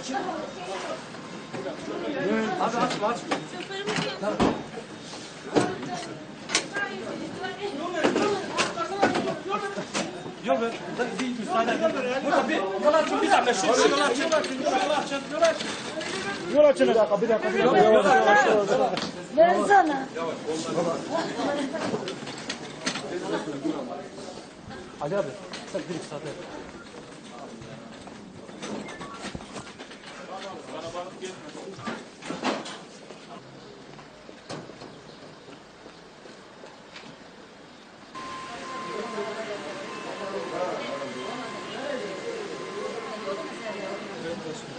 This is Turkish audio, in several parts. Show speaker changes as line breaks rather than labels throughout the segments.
Açık mı? Abi açma açma. Tamam. Yol ver. Açın bir dakika. Bir dakika bir dakika. Bir dakika. Yol açın.
Ben sana.
Ali abi sen bir iki saat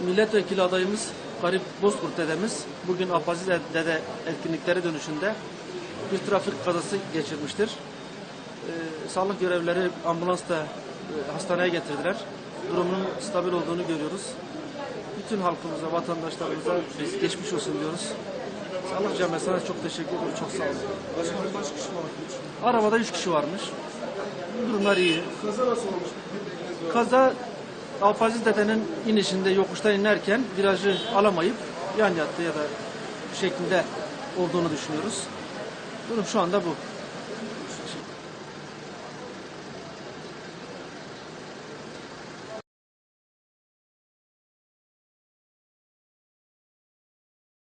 Milletvekili adayımız Garip Bozkurt dedemiz bugün Apaziz Dede etkinlikleri dönüşünde bir trafik kazası geçirmiştir. Ee, sağlık görevlileri ambulansla e, hastaneye getirdiler. Durumunun stabil olduğunu görüyoruz. Bütün halkımıza, vatandaşlarımıza biz geçmiş olsun diyoruz. Sağlık camiasına çok teşekkür ediyorum. Çok sağ olun.
Kaç kişi var?
Arabada üç kişi varmış. Durumlar iyi.
Kaza nasıl olmuş?
Kaza Alpaziz dedenin inişinde yokuştan inerken virajı alamayıp yan yattı ya da şeklinde olduğunu düşünüyoruz. Durum şu anda bu.